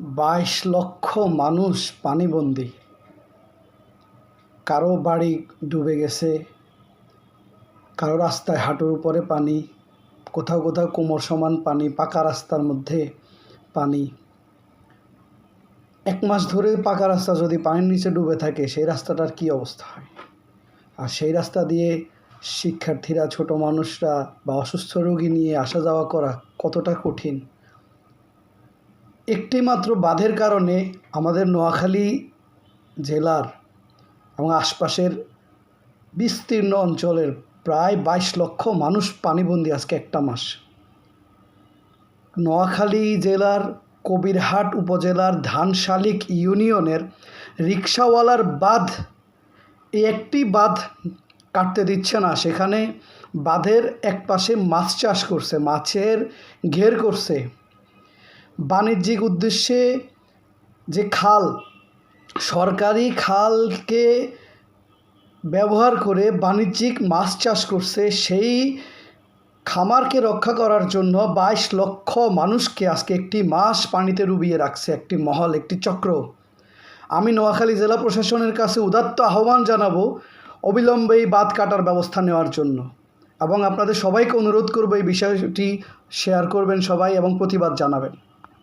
বাইশ লক্ষ মানুষ পানিবন্দী। কারও বাড়ি ডুবে গেছে, কারও রাস্তায় হাঁটুর উপরে পানি, কোথাও কোথাও কোমর সমান পানি, পাকা রাস্তার মধ্যে পানি। এক মাস ধরে পাকা রাস্তা যদি পানির নিচে ডুবে থাকে, সেই রাস্তাটার কী অবস্থা হয়? আর সেই রাস্তা দিয়ে শিক্ষার্থীরা, ছোট মানুষরা বা অসুস্থ রোগী নিয়ে আসা যাওয়া করা কতটা কঠিন? একটি মাত্র বাঁধের কারণে আমাদের নোয়াখালী জেলার এবং আশপাশের বিস্তীর্ণ অঞ্চলের প্রায় বাইশ লক্ষ মানুষ পানিবন্দী আজকে একটা মাস। নোয়াখালী জেলার কবিরহাট উপজেলার ধানশালিক ইউনিয়নের রিক্সাওয়ালার বাঁধ, এই একটি বাঁধ কাটতে দিচ্ছে না। সেখানে বাঁধের এক পাশে মাছ চাষ করছে, মাছের ঘের করছে। বাণিজ্যিক উদ্দেশ্যে যে খাল, সরকারি খালকে ব্যবহার করে বাণিজ্যিক মাছ চাষ করছে, সেই খামারকে রক্ষা করার জন্য বাইশ লক্ষ মানুষকে আজকে একটি মাস পানিতে ডুবিয়ে রাখছে একটি মহল, একটি চক্র। আমি নোয়াখালী জেলা প্রশাসনের কাছে উদাত্ত আহ্বান জানাব অবিলম্বে এই বাঁধ কাটার ব্যবস্থা নেওয়ার জন্য। এবং আপনাদের সবাইকে অনুরোধ করব এই বিষয়টি শেয়ার করবেন সবাই এবং প্রতিবাদ জানাবেন।